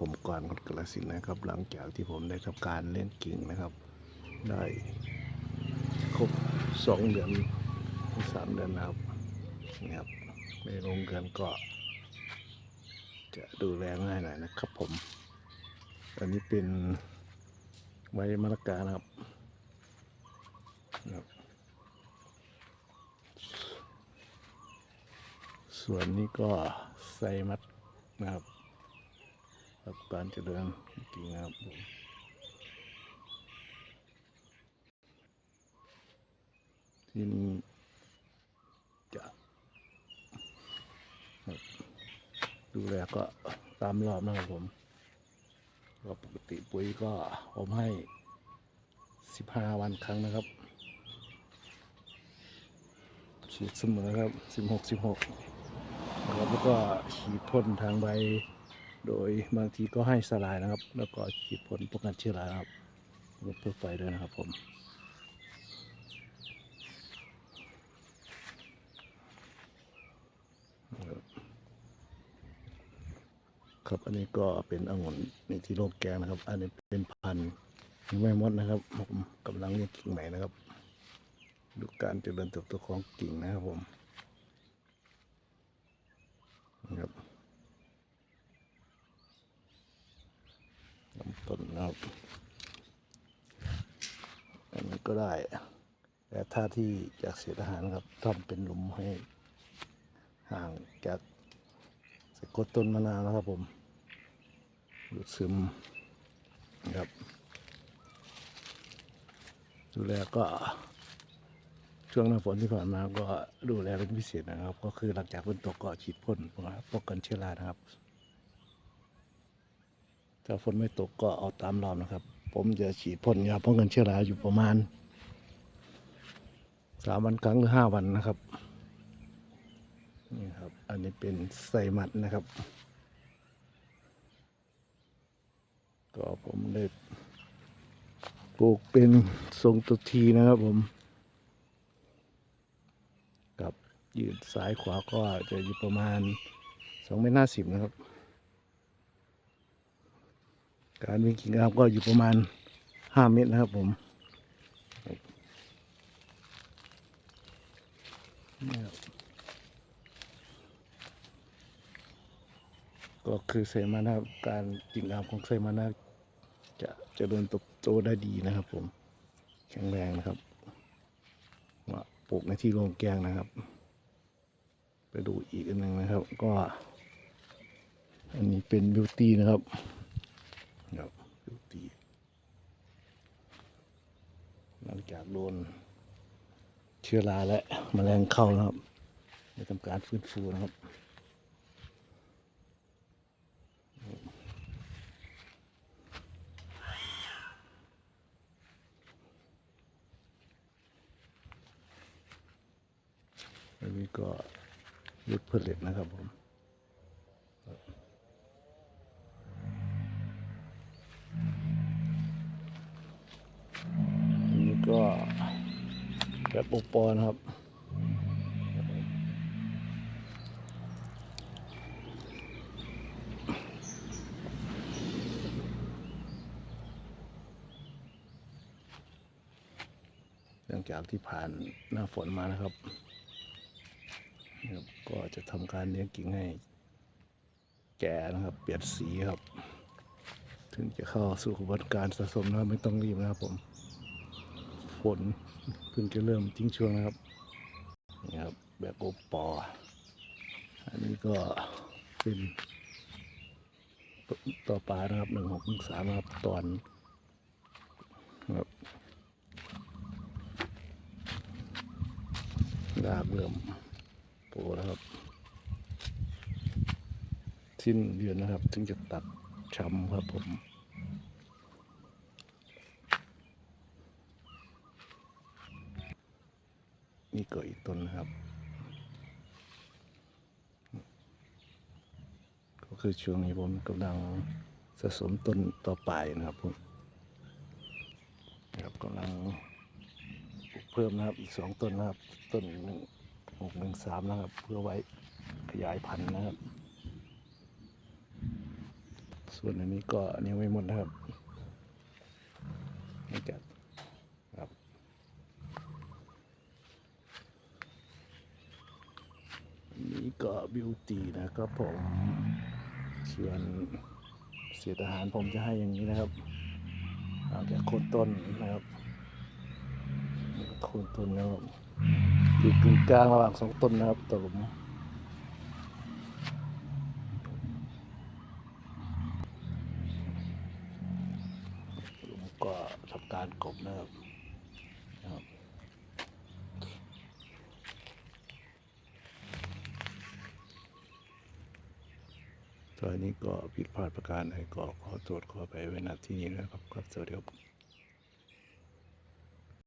ผมก่อนคนกระสินนะครับ หลังจากที่ผมได้ทำการเลี้ยงกิ่งนะครับ ได้ครบสองเดือนสามเดือนนะครับนี่ครับในโรงเรือนก็ จะดูแลง่ายหน่อยนะครับผม อันนี้เป็นใบมะละกานะครับนะครับ ส่วนนี้ก็ไซมัดนะครับ รับการเจริญจริงๆนครับผมที่นี่จะดูแลก็ตามรอบนะครับผมก็ปกติปุ๋ยก็ผมให้15วันครั้งนะครับฉีดเสมอครับ16 16นะครับแล้วก็ฉีดพ่นทางใบ โดยบางทีก็ให้สลายนะครับ แล้วก็ฉีดพ่นป้องกันเชื้อราครับลดเพื่อไฟด้วยนะครับผมครับอันนี้ก็เป็นองุ่นในที่โลกแกงนะครับ อันนี้เป็นพันธุ์ยังไม่มดนะครับผมกำลังเรียกกิ่งใหม่นะครับ ดูการเจริญเติบโตของกิ่งนะครับผม นะครับลำต้ นะครับอันนี้ก็ได้แต่ถ้าที่จากเศษอาหารนะครับทำเป็นหลุมให้ห่างจากสะกดต้นมะนาวนะครับผมดูดซึมนะครับ ดูแลก็ช่วงหน้าฝนที่ผ่านมาก็ดูแลเป็นพิเศษนะครับ ก็คือหลังจากฝนตกก็ฉีดพ่นป้องกันเชื้อรานะครับ ถ้าฝนไม่ตกก็เอาตามรอบนะครับ ผมจะฉีดพ่นยาป้องกันเชื้อราอยู่ประมาณสามวันครั้งหรือห้าวันนะครับนี่ครับ อันนี้เป็นไซมัดนะครับ ก็ผมได้ปลูกเป็นทรงตุทีนะครับผม กับยืดซ้ายขวาก็จะอยู่ประมาณสองเมตรห้าสิบนะครับ การวิ่งกิ่งงามก็อยู่ประมาณห้าเมตรนะครับผมก็คือเซมานะการกิ่งงามของเซมานะจะเจริญเติบโตได้ดีนะครับ ผม แข็งแรงนะครับว่าปลูกในที่โรงแกงนะครับ ไปดูอีกอันหนึ่งนะครับ ก็ อันนี้เป็นบิวตี้นะครับบิวตี้ หลังจากโดนเชื้อราและแมลงเข้านะครับได้ทำการฟื้นฟูนะครับอันนี้ก็ยุดเพื่อเหล็กนะครับผม แบบโอปอนะครับหลังจากที่ผ่านหน้าฝนมานะครับ ก็จะทำการเลี้ยงกิ่งให้แก่นะครับ เปลี่ยนสีครับ ถึงจะเข้าสู่กระบวนการสะสมนะไม่ต้องรีบนะครับผม ฝน เพิ่งจะเริ่มทิ้งช่วงนะครับนี่ครับแบบโอปอ อันนี้ก็เป็นต่อปลานะครับหนึ่งหกหนึ่งสามครับตอนครับดาบเริ่มโปรนะครับ สิ้นเดือนนะครับ ถึงจะตัดช้ำครับผม นี่ก็อีกต้นนะครับ ก็คือช่วงนี้ผมกำลังสะสมต้นต่อไปนะครับผมนะครับกำลังเพิ่มนะครับอีกสองต้นนะครับ ต้นหนึ่งหกหนึ่งสามนะครับ เพื่อไว้ขยายพันธุ์นะครับ ส่วนอันนี้ก็ยังไม่หมดนะครับนี่จัดครับ อันนี้ ก็บิวตี้นะครับผมส่วนเศษอาหารผมจะให้อย่างนี้นะครับเอาจากโคนต้นนะครับโคนต้นนะครับอยู่กึ่งกลางระหว่างสองต้นนะครับตวหลุมก็ทำการกรับนะครับ ตอนนี้ก็ผิดพลาดประการใดก็ขอตรวจขอไปไว้ณที่นี้นะครับครับสวัสดีครับ